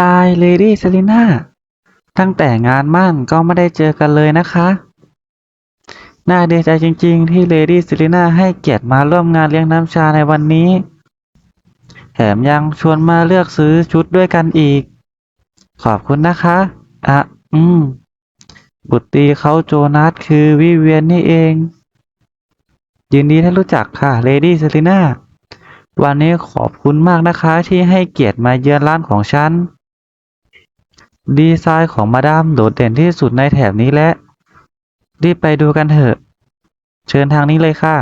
ตายเลดี้เซรีน่า ตั้งแต่งานมั่นก็ไม่ได้เจอกันเลยนะคะ น่าดีใจจริงๆ ที่เลดี้เซรีน่าให้เกียรติมาร่วมงานเลี้ยงน้ำชาในวันนี้ แถมยังชวนมาเลือกซื้อชุดด้วยกันอีก ขอบคุณนะคะอะอืม บุตรีเขาโจนัสคือวิเวียนนี่เอง ยินดีที่รู้จักค่ะเลดี้เซรีน่าวันนี้ขอบคุณมากนะคะที่ให้เกียรติมาเยือนร้านของฉัน ดีไซน์ของมาดามโดดเด่นที่สุดในแถบนี้และ รีบไปดูกันเถอะ เชิญทางนี้เลยค่ะ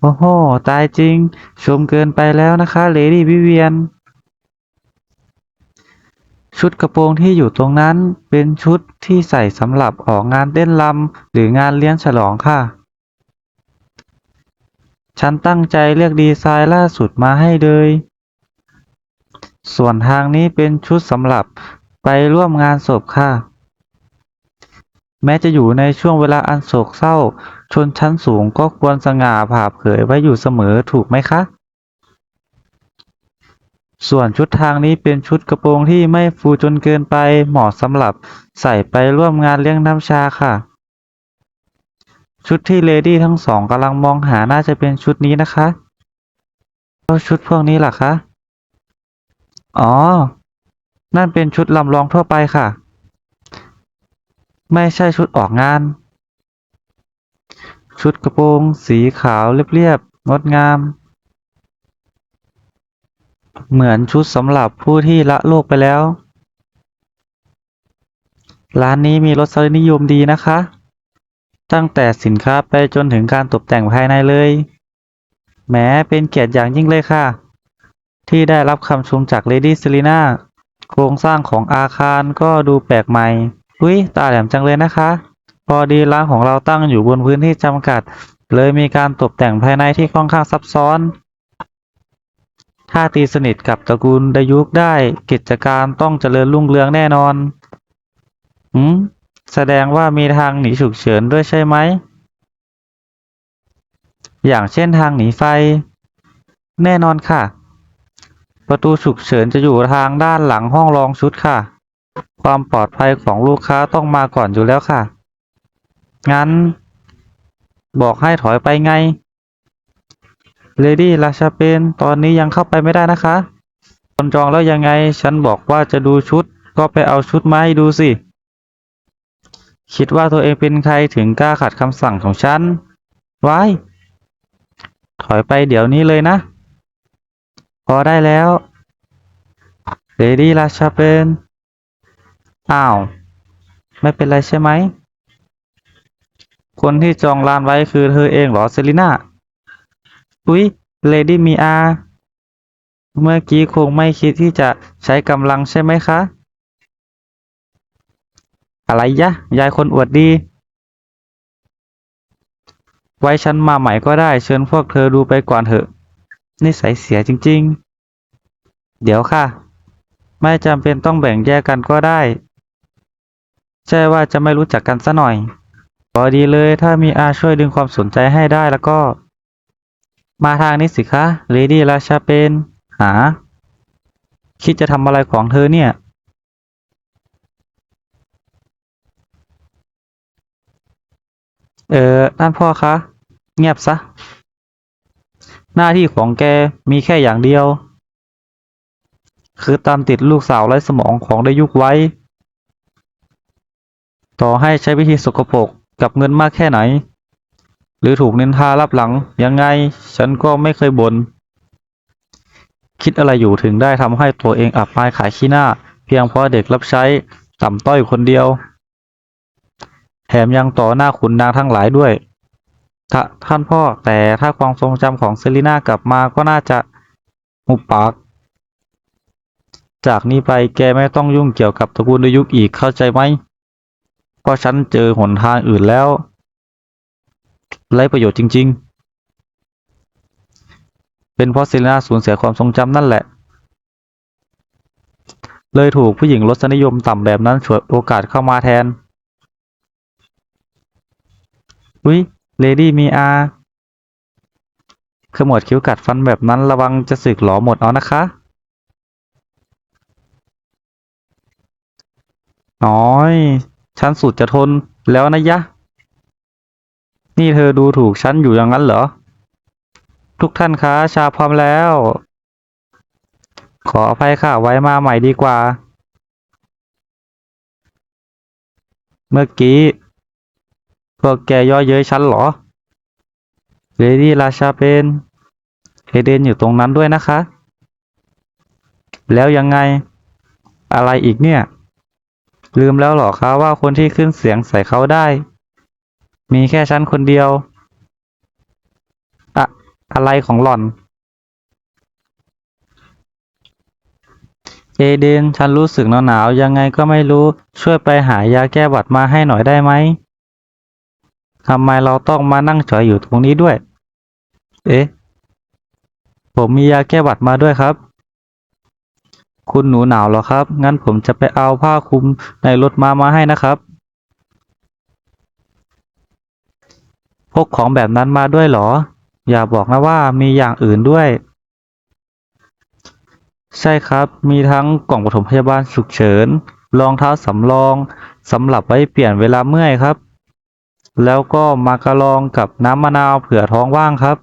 โอ้โห ตายจริง ชมเกินไปแล้วนะคะเลดี้วิเวียน ชุดกระโปรงที่อยู่ตรงนั้นเป็นชุดที่ใส่สำหรับออกงานเต้นรำหรืองานเลี้ยงฉลองค่ะ ฉันตั้งใจเลือกดีไซน์ล่าสุดมาให้เลย ส่วนทางนี้เป็นชุดสำหรับ ไปร่วมงานศพค่ะ แม้จะอยู่ในช่วงเวลาอันโศกเศร้า ชนชั้นสูงก็ควรสง่าผ่าเผยไว้อยู่เสมอถูกไหมคะ ส่วนชุดทางนี้เป็นชุดกระโปรงที่ไม่ฟูจนเกินไปเหมาะสำหรับใส่ไปร่วมงานเลี้ยงน้ำชาค่ะ ชุดที่เลดี้ทั้งสองกำลังมองหาน่าจะเป็นชุดนี้นะคะแล้วชุดพวกนี้ล่ะคะ อ๋อ นั่นเป็นชุดลำลองทั่วไปค่ะ ไม่ใช่ชุดออกงาน ชุดกระโปรงสีขาวเรียบๆงดงาม เหมือนชุดสำหรับผู้ที่ละโลกไปแล้ว ร้านนี้มีรสนิยมดีนะคะ ตั้งแต่สินค้าไปจนถึงการตกแต่งภายในเลยแหมเป็นเกียรติอย่างยิ่งเลยค่ะ ที่ได้รับคำชมจากเลดี้เซรีนา โครงสร้างของอาคารก็ดูแปลกใหม่อุ้ยตาแหลมจังเลยนะคะ พอดีร้านของเราตั้งอยู่บนพื้นที่จำกัด เลยมีการตกแต่งภายในที่ค่อนข้างซับซ้อน ถ้าตีสนิทกับตระกูลดายุกได้กิจการต้องเจริญรุ่งเรืองแน่นอนหืมแสดงว่ามีทางหนีฉุกเฉินด้วยใช่ไหม อย่างเช่นทางหนีไฟ แน่นอนค่ะ ประตูฉุกเฉินจะอยู่ทางด้านหลังห้องรองชุดค่ะ ความปลอดภัยของลูกค้าต้องมาก่อนอยู่แล้วค่ะ งั้น บอกให้ถอยไปไง เลดี้ราชาเปนตอนนี้ยังเข้าไปไม่ได้นะคะ คนจองแล้วยังไง ฉันบอกว่าจะดูชุด ก็ไปเอาชุดมาให้ดูสิ คิดว่าตัวเองเป็นใครถึงกล้าขัดคำสั่งของฉัน ไว้ ถอยไปเดี๋ยวนี้เลยนะ อได้แล้วเลดี้ราชาเปนอ้าว ไม่เป็นไรใช่ไหม คนที่จองร้านไว้คือเธอเองเหรอเซรีน่า อุ๊ย เลดี้มีอา เมื่อกี้คงไม่คิดที่จะใช้กำลังใช่ไหมคะ อะไรยะ ยายคนอวดดี ไว้ฉันมาใหม่ก็ได้ เชิญพวกเธอดูไปก่อนเถอะ นิสัยเสียจริง ๆ เดี๋ยวค่ะ ไม่จำเป็นต้องแบ่งแยกกันก็ได้ ใช่ว่าจะไม่รู้จักกันซะหน่อยพอดีเลยถ้ามีอาช่วยดึงความสนใจให้ได้แล้วก็ มาทางนี้สิคะเลดี้ราชาเปนหา คิดจะทำอะไรของเธอเนี่ย เออท่านพ่อคะ เงียบซะ หน้าที่ของแกมีแค่อย่างเดียว คือตามติดลูกสาวไร้สมองของได้ยุคไว้ ต่อให้ใช้วิธีสกปรกกับเงินมากแค่ไหน หรือถูกนินทารับหลังยังไง ฉันก็ไม่เคยบน่นคิดอะไรอยู่ถึงได้ทำให้ตัวเองอับอายขายขี้หน้า เพียงเพราะเด็กรับใช้ต่ำต้อยคนเดียว แถมยังต่อหน้าขุนนางทั้งหลายด้วย ท่าท่านพ่อ แต่ถ้าความทรงจำของเซรีน่ากลับมาก็น่าจะหุบปาก จากนี้ไปแกไม่ต้องยุ่งเกี่ยวกับตระกูลดยุกอีกเข้าใจไหมเพราะฉันเจอหนทางอื่นแล้วไร้ประโยชน์จริง ๆ เป็นเพราะเซรีน่าสูญเสียความทรงจำนั่นแหละ เลยถูกผู้หญิงรสนิยมต่ำแบบนั้นฉวยโอกาสเข้ามาแทนอุ๊ย เลดี้มีอาขมวดคิ้วกัดฟันแบบนั้นระวังจะสึกหลอหมดเอานะคะ น้อย ฉันสุดจะทนแล้วนะยะ นี่เธอดูถูกฉันอยู่อย่างนั้นเหรอ ทุกท่านคะชาพร้อมแล้ว ขออภัยค่ะ ไว้มาใหม่ดีกว่า เมื่อกี้ พวกแกย่อเย้ยฉันเหรอเลดี้ราชาเป็นเอเดนอยู่ตรงนั้นด้วยนะคะ แล้วยังไงอะไรอีกเนี่ย ลืมแล้วเหรอคะว่าคนที่ขึ้นเสียงใส่เขาได้ มีแค่ฉันคนเดียวอะอะไรของหล่อน เอเดนฉันรู้สึกหนาวๆยังไงก็ไม่รู้ช่วยไปหายาแก้หวัดมาให้หน่อยได้ไหม ทำไมเราต้องมานั่งเฉยอยู่ตรงนี้ด้วย เอ๊ะ ผมมียาแก้หวัดมาด้วยครับ คุณหนูหนาวเหรอครับ งั้นผมจะไปเอาผ้าคลุมในรถมามาให้นะครับ พกของแบบนั้นมาด้วยเหรอ อย่าบอกนะว่ามีอย่างอื่นด้วย ใช่ครับ มีทั้งกล่องปฐมพยาบาลฉุกเฉิน รองเท้าสำรองสำหรับไว้เปลี่ยนเวลาเมื่อยครับ แล้วก็มาการองกับน้ำมะนาวเผื่อท้องว่างครับ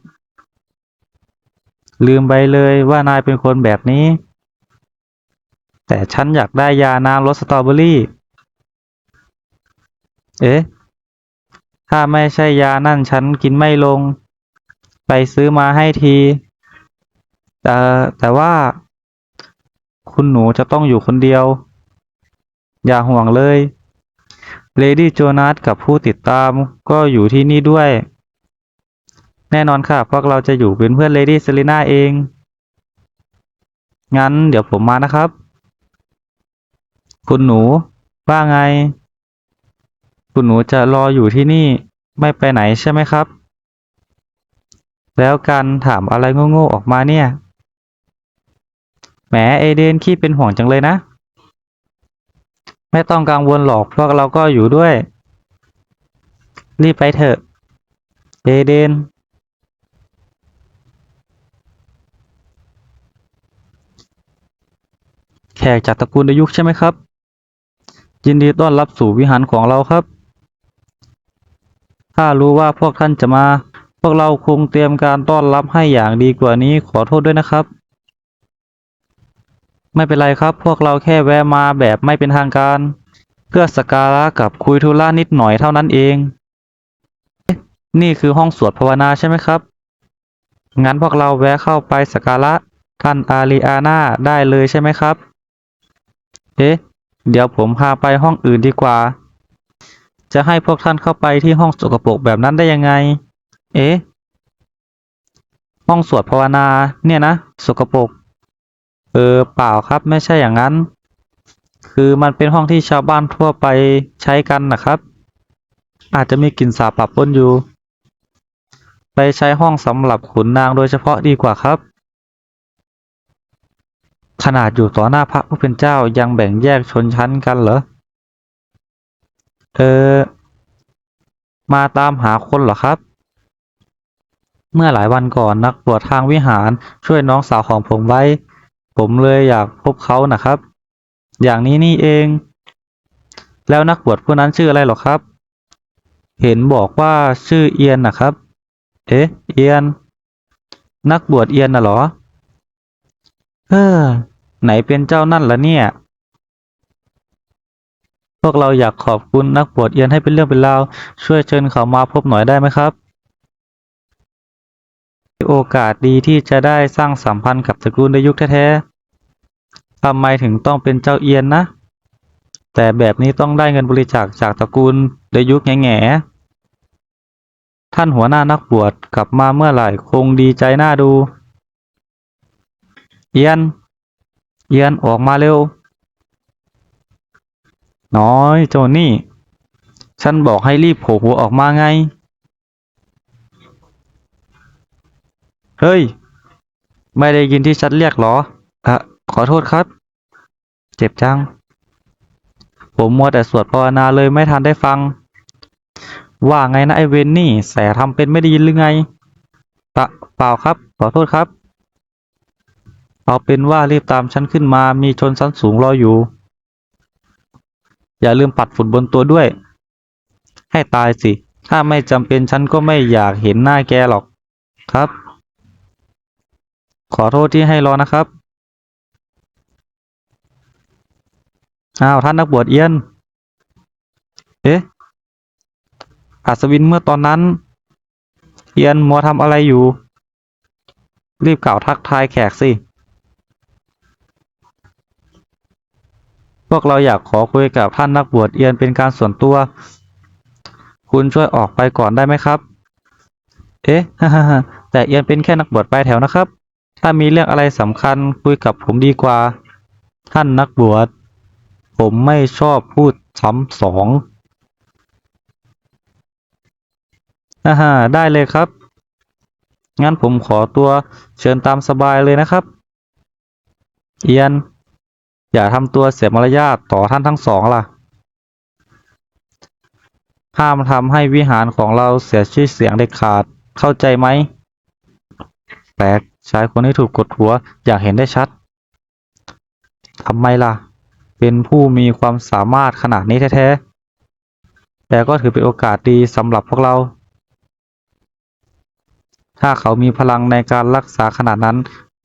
ลืมไปเลยว่านายเป็นคนแบบนี้ แต่ฉันอยากได้ยาน้ำรสสตรอเบอรี่ เอ๊ะ ถ้าไม่ใช่ยานั่นฉันกินไม่ลง ไปซื้อมาให้ที แต่แต่ว่า คุณหนูจะต้องอยู่คนเดียว อย่าห่วงเลย เลดี้โจนาสกับผู้ติดตามก็อยู่ที่นี่ด้วย แน่นอนค่ะพวกเราจะอยู่เป็นเพื่อนเลดี้เซเลน่าเอง งั้นเดี๋ยวผมมานะครับ คุณหนูว่าไง คุณหนูจะรออยู่ที่นี่ไม่ไปไหนใช่ไหมครับ แล้วกันถามอะไรโง่ๆออกมาเนี่ย แหมเอเดนขี้เป็นห่วงจังเลยนะ ไม่ต้องกังวลหรอกพวกเราก็อยู่ด้วย รีบไปเถอะเอเดน แขกจากตระกูลดยุคใช่ไหมครับ ยินดีต้อนรับสู่วิหารของเราครับ ถ้ารู้ว่าพวกท่านจะมา พวกเราคงเตรียมการต้อนรับให้อย่างดีกว่านี้ขอโทษด้วยนะครับ ไม่เป็นไรครับ พวกเราแค่แวะมาแบบไม่เป็นทางการ เพื่อสการะกับคุยธุระนิดหน่อยเท่านั้นเอง นี่คือห้องสวดภาวนาใช่ไหมครับ งั้นพวกเราแวะเข้าไปสการะท่านอารีอาน่าได้เลยใช่ไหมครับ เอ๊ะ เดี๋ยวผมพาไปห้องอื่นดีกว่า จะให้พวกท่านเข้าไปที่ห้องสกปรกแบบนั้นได้ยังไง เอ๊ะ ห้องสวดภาวนาเนี่ยนะ สกปรก ออเปล่าครับไม่ใช่อย่างนั้น คือมันเป็นห้องที่ชาวบ้านทั่วไปใช้กันนะครับ อาจจะมีกลิ่นสาบปะปนอยู่ ไปใช้ห้องสำหรับขุนนางโดยเฉพาะดีกว่าครับ ขนาดอยู่ต่อหน้าพระผู้เป็นเจ้ายังแบ่งแยกชนชั้นกันเหรอ เออ มาตามหาคนเหรอครับเมื่อหลายวันก่อนนักบวชทางวิหารช่วยน้องสาวของผมไว้ ผมเลยอยากพบเขานะครับ อย่างนี้นี่เอง แล้วนักบวชผู้นั้นชื่ออะไรหรอครับ เห็นบอกว่าชื่อเอียนนะครับ เอ๊ะ เอียน นักบวชเอียนน่ะเหรอ เออไหนเป็นเจ้านั่นล่ะเนี่ย พวกเราอยากขอบคุณนักบวชเอียนให้เป็นเรื่องเป็นราว ช่วยเชิญเขามาพบหน่อยได้ไหมครับ โอกาสดีที่จะได้สร้างสัมพันธ์กับตระกูลในยุคแท้ๆทำไมถึงต้องเป็นเจ้าเอียนนะ แต่แบบนี้ต้องได้เงินบริจาคจากตระกูลในยุคแง่ๆท่านหัวหน้านักบวชกลับมาเมื่อไหร่คงดีใจหน่าดู เอียน เอียนออกมาเร็ว น้อยโจนี่ ฉันบอกให้รีบโผล่หัวออกมาไง เฮ้ย ไม่ได้ยินที่ฉันเรียกเหรออะขอโทษครับ เจ็บจัง ผมมัวแต่สวดภาวนาเลยไม่ทันได้ฟัง ว่าไงนะไอเวนนี่ แสทำเป็นไม่ได้ยินหรือไงปะเปล่าครับ ขอโทษครับ เอาเป็นว่ารีบตามฉันขึ้นมามีชนชั้นสูงรออยู่ อย่าลืมปัดฝุ่นบนตัวด้วย ให้ตายสิ ถ้าไม่จำเป็นฉันก็ไม่อยากเห็นหน้าแกหรอกครับ ขอโทษที่ให้รอนะครับ อ้าวท่านนักบวชเอียน เอ๊ะ อัศวินเมื่อตอนนั้น เอียนมัวทำอะไรอยู่ รีบกล่าวทักทายแขกสิ พวกเราอยากขอคุยกับท่านนักบวชเอียนเป็นการส่วนตัว คุณช่วยออกไปก่อนได้ไหมครับ เอ๊ะ แต่เอียนเป็นแค่นักบวชปลายแถวนะครับ ถ้ามีเรื่องอะไรสำคัญคุยกับผมดีกว่า ท่านนักบวช ผมไม่ชอบพูดซ้ำสองอ่าฮะได้เลยครับ งั้นผมขอตัวเชิญตามสบายเลยนะครับ เอียน อย่าทำตัวเสียมารยาทต่อท่านทั้งสองล่ะ ห้ามทำให้วิหารของเราเสียชื่อเสียงเด็ดขาด เข้าใจไหม แปลก ชายคนที่ถูกกดหัวอยากเห็นได้ชัดทำไมล่ะ เป็นผู้มีความสามารถขนาดนี้แท้ๆ แต่ก็ถือเป็นโอกาสดีสำหรับพวกเรา ถ้าเขามีพลังในการรักษาขนาดนั้น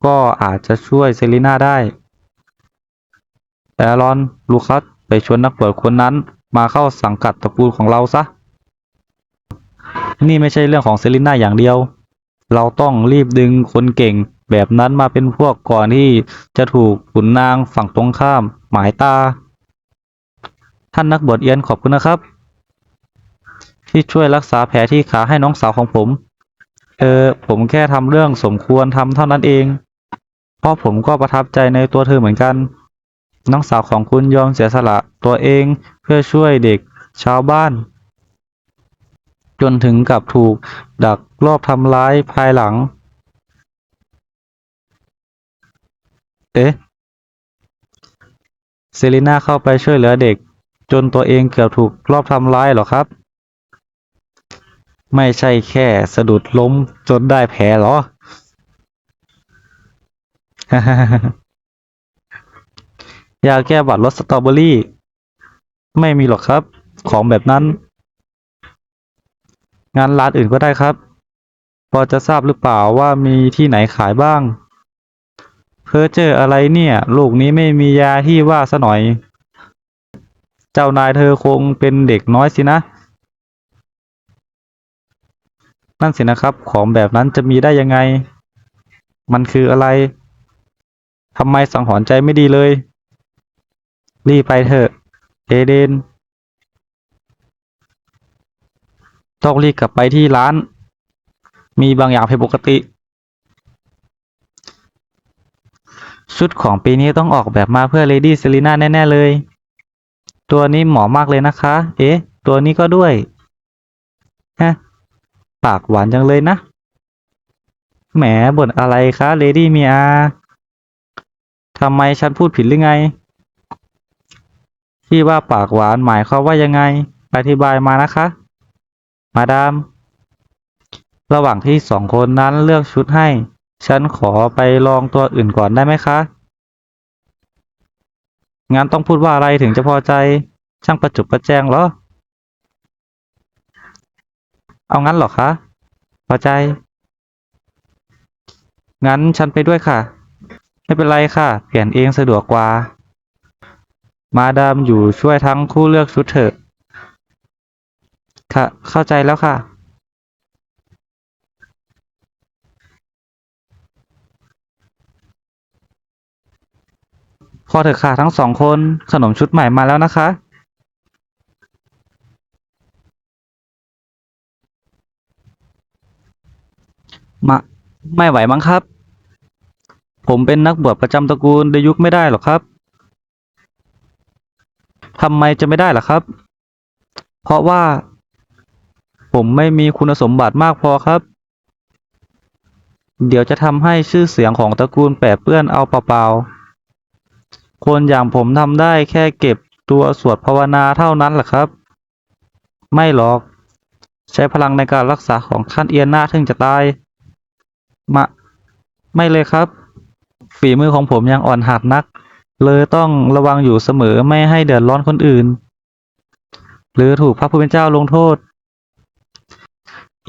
ก็อาจจะช่วยเซรีน่าได้ แอรอน ลูคัส ไปชวนนักบวชคนนั้นมาเข้าสังกัดตระกูลของเราซะ นี่ไม่ใช่เรื่องของเซรีน่าอย่างเดียว เราต้องรีบดึงคนเก่ง แบบนั้นมาเป็นพวกก่อนที่จะถูกขุนนางฝั่งตรงข้าม หมายตา ท่านนักบวชเอียนขอบคุณนะครับ ที่ช่วยรักษาแผลที่ขาให้น้องสาวของผม เออ ผมแค่ทำเรื่องสมควรทำเท่านั้นเอง เพราะผมก็ประทับใจในตัวเธอเหมือนกัน น้องสาวของคุณยอมเสียสละตัวเองเพื่อช่วยเด็กชาวบ้าน จนถึงกับถูกดักลอบทำร้ายภายหลัง เอ๊ะ เซรีนาเข้าไปช่วยเหลือเด็ก จนตัวเองเกือบถูกลอบทำร้ายเหรอครับ ไม่ใช่แค่สะดุดล้มจนได้แผลเหรอ ยาแก้หวัดรสสตรอเบอรี่ ไม่มีหรอกครับ ของแบบนั้น งานร้านอื่นก็ได้ครับ พอจะทราบหรือเปล่าว่ามีที่ไหนขายบ้าง เพอเจออะไรเนี่ย ลูกนี้ไม่มียาที่ว่าซะหน่อย เจ้านายเธอคงเป็นเด็กน้อยสินะ นั่นสินะครับ ของแบบนั้นจะมีได้ยังไง มันคืออะไรทำไมสังหรณ์ใจไม่ดีเลย รีบไปเถอะ เอเดน ต้องรีบกลับไปที่ร้าน มีบางอย่างผิดปกติ ชุดของปีนี้ต้องออกแบบมาเพื่อเลดี้เซรีน่าแน่ ๆ เลย ตัวนี้เหมาะมากเลยนะคะ เอ๊ะ ตัวนี้ก็ด้วยฮะปากหวานจังเลยนะ แหมบ่นอะไรคะเลดี้เมียทำไมฉันพูดผิดหรือไง ที่ว่าปากหวานหมายความว่ายังไง อธิบายมานะคะ มาดาม ระหว่างที่สองคนนั้นเลือกชุดให้ ฉันขอไปลองตัวอื่นก่อนได้ไหมคะงั้นต้องพูดว่าอะไรถึงจะพอใจ ช่างประจุประแจงเหรอ เอางั้นหรอคะ พอใจ งั้นฉันไปด้วยค่ะ ไม่เป็นไรค่ะ เปลี่ยนเองสะดวกกว่า มาดามอยู่ช่วยทั้งคู่เลือกชุดเถอะ ค่ะ เข้าใจแล้วค่ะ พอเถอะค่ะทั้งสองคนขนมชุดใหม่มาแล้วนะคะ มาไม่ไหวมั้งครับ ผมเป็นนักบวชประจำตระกูลเดยุคไม่ได้หรอกครับทำไมจะไม่ได้ล่ะครับ เพราะว่า ผมไม่มีคุณสมบัติมากพอครับ เดี๋ยวจะทำให้ชื่อเสียงของตระกูลแปดเปื้อนเอาเปล่าๆ คนอย่างผมทำได้แค่เก็บตัวสวดภาวนาเท่านั้นแหละครับ ไม่หรอก ใช้พลังในการรักษาของท่านเอียนหน้าถึงจะตายมะไม่เลยครับ ฝีมือของผมยังอ่อนหัดนัก เลยต้องระวังอยู่เสมอไม่ให้เดือดร้อนคนอื่น หรือถูกพระผู้เป็นเจ้าลงโทษ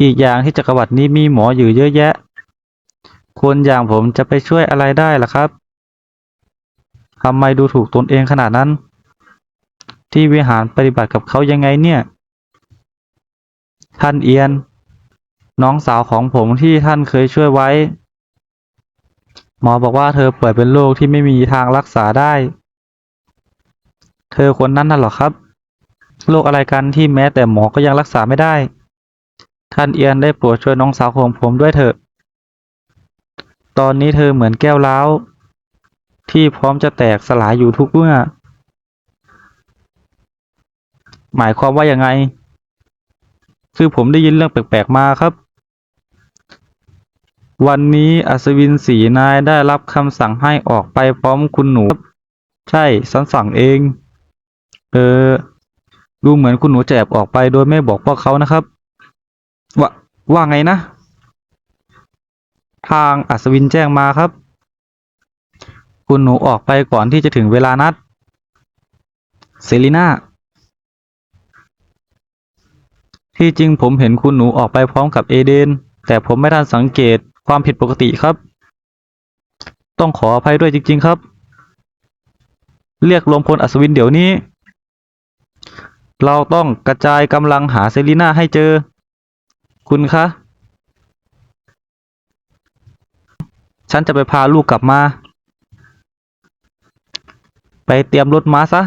อีกอย่างที่จักรวรรดินี้มีหมออยู่เยอะแยะ คนอย่างผมจะไปช่วยอะไรได้ล่ะครับทำไมดูถูกตนเองขนาดนั้น ที่วิหารปฏิบัติกับเขายังไงเนี่ย ท่านเอียน น้องสาวของผมที่ท่านเคยช่วยไว้ หมอบอกว่าเธอป่วยเป็นโรคที่ไม่มีทางรักษาได้ เธอคนนั้นน่ะหรอครับโรคอะไรกันที่แม้แต่หมอก็ยังรักษาไม่ได้ ท่านเอียนได้โปรดช่วยน้องสาวของผมด้วยเถอะ ตอนนี้เธอเหมือนแก้วร้า ที่พร้อมจะแตกสลายอยู่ทุกเมื่อ หมายความว่าอยังไง คือผมได้ยินเรื่องแปลกๆมาครับ วันนี้อัศวินสีนายได้รับคำสั่งให้ออกไปพร้อมคุณหนู ใช่ฉันสั่งเอง เออ ดูเหมือนคุณหนูจะแอบออกไปโดยไม่บอกพวกเขานะครับ ว่าว่าไงนะ ทางอัศวินแจ้งมาครับ คุณหนูออกไปก่อนที่จะถึงเวลานัด เซรีนาที่จริงผมเห็นคุณหนูออกไปพร้อมกับเอเดน แต่ผมไม่ทันสังเกตความผิดปกติครับ ต้องขออภัยด้วยจริง ๆครับ เรียกรวมพลอัศวินเดี๋ยวนี้ เราต้องกระจายกำลังหาเซรีนาให้เจอ คุณคะ ฉันจะไปพาลูกกลับมา ไปเตรียมรถม้าซะ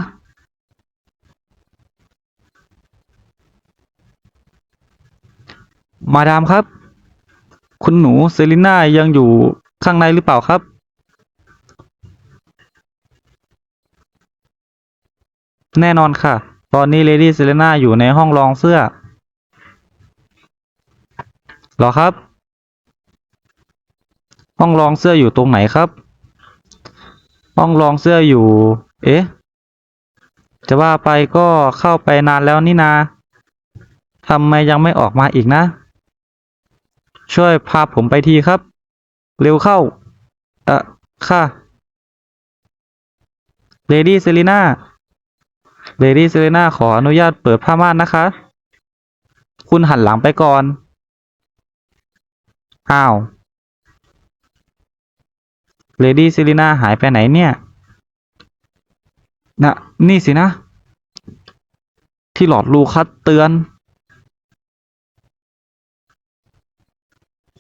มาดามครับ คุณหนูเซรีน่ายังอยู่ข้างในหรือเปล่าครับ แน่นอนค่ะ ตอนนี้เลดี้เซเลน่าอยู่ในห้องรองเสื้อ หรอครับ ห้องรองเสื้ออยู่ตรงไหนครับ ห้องรองเสื้ออยู่ เอ๊ะ จะว่าไปก็เข้าไปนานแล้วนี่นาทำไมยังไม่ออกมาอีกนะ ช่วยพาผมไปทีครับ เร็วเข้า เอ่อ ค่ะเลดี้เซรีน่าเลดี้เซรีน่าขออนุญาตเปิดผ้าม่านนะคะ คุณหันหลังไปก่อน อ้าว เลดี้เซรีน่าหายไปไหนเนี่ย นะ นี่สินะ ที่หลอดลูคัสเตือน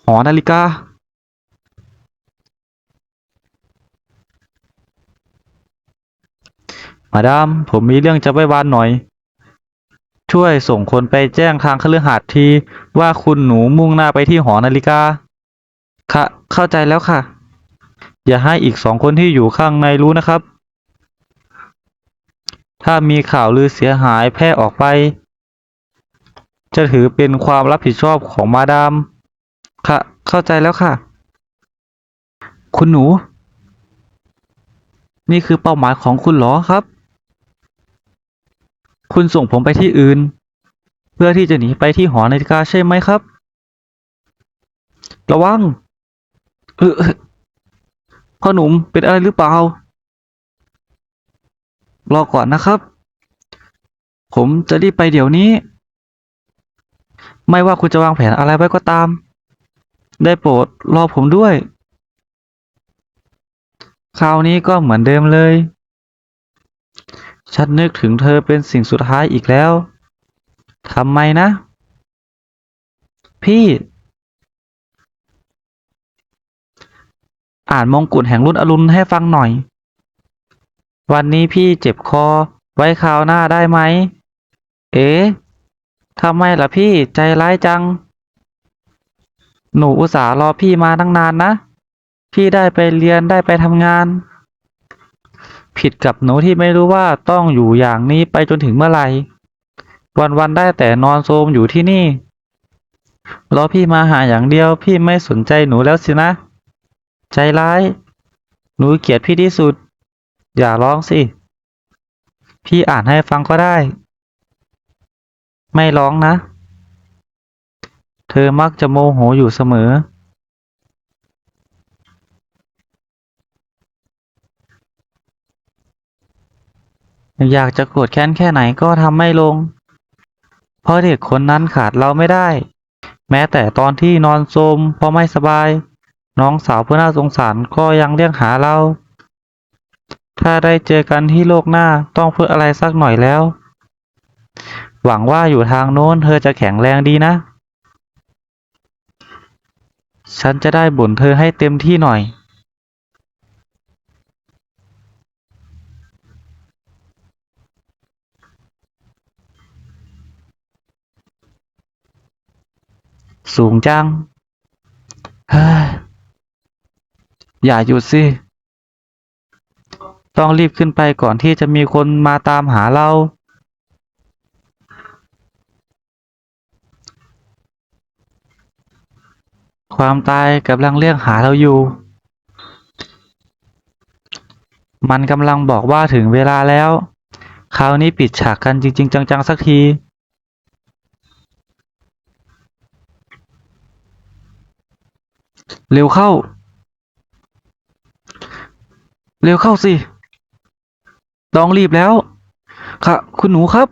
หอนาฬิกา มาดาม ผมมีเรื่องจะไว้วานหน่อย ช่วยส่งคนไปแจ้งทางคฤหาสน์ทีว่าคุณหนูมุ่งหน้าไปที่หอนาฬิกา ค่ะ เข้าใจแล้วค่ะ อย่าให้อีกสองคนที่อยู่ข้างในรู้นะครับ ถ้ามีข่าวลือเสียหายแพร่ออกไป จะถือเป็นความรับผิดชอบของมาดาม ค่ะ เข้าใจแล้วค่ะ คุณหนู นี่คือเป้าหมายของคุณหรอครับ คุณส่งผมไปที่อื่น เพื่อที่จะหนีไปที่หอนาฬิกาใช่ไหมครับ ระวังเออพ่อหนุ่มเป็นอะไรหรือเปล่า รอก่อนนะครับ ผมจะรีบไปเดี๋ยวนี้ ไม่ว่าคุณจะวางแผนอะไรไว้ก็ตาม ได้โปรดรอผมด้วย คราวนี้ก็เหมือนเดิมเลย ฉันนึกถึงเธอเป็นสิ่งสุดท้ายอีกแล้ว ทำไมนะ พี่ อ่านมงกุฎแห่งรุ่นอรุณให้ฟังหน่อย วันนี้พี่เจ็บคอ ไว้คราวหน้าได้ไหม เอ๊ะทำไมล่ะพี่ใจร้ายจัง หนูอุตส่าห์รอพี่มาตั้งนานนะ พี่ได้ไปเรียนได้ไปทำงาน ผิดกับหนูที่ไม่รู้ว่าต้องอยู่อย่างนี้ไปจนถึงเมื่อไหร่วันๆได้แต่นอนโทรมอยู่ที่นี่รอพี่มาหาอย่างเดียวพี่ไม่สนใจหนูแล้วสินะ ใจร้าย หนูเกลียดพี่ที่สุด อย่าร้องสิ พี่อ่านให้ฟังก็ได้ ไม่ร้องนะ เธอมักจะโมโหอยู่เสมอ อยากจะโกรธแค้นแค่ไหนก็ทำไม่ลง เพราะเด็กคนนั้นขาดเราไม่ได้ แม้แต่ตอนที่นอนโทมเพราะไม่สบาย น้องสาวเพื่อน่าสงสารก็ยังเรียกหาเรา ถ้าได้เจอกันที่โลกหน้าต้องเพูดอะไรสักหน่อยแล้ว หวังว่าอยู่ทางโน้นเธอจะแข็งแรงดีนะ ฉันจะได้บ่นเธอให้เต็มที่หน่อย สูงจัง เฮ้ย อย่าหยุดสิ ต้องรีบขึ้นไปก่อนที่จะมีคนมาตามหาเรา ความตายกำลังเรียกหาเราอยู่ มันกำลังบอกว่าถึงเวลาแล้ว คราวนี้ปิดฉากกันจริง ๆ จัง ๆ สักที เร็วเข้า เร็วเข้าสิ ต้องรีบแล้ว ค่ะ คุณหนูครับ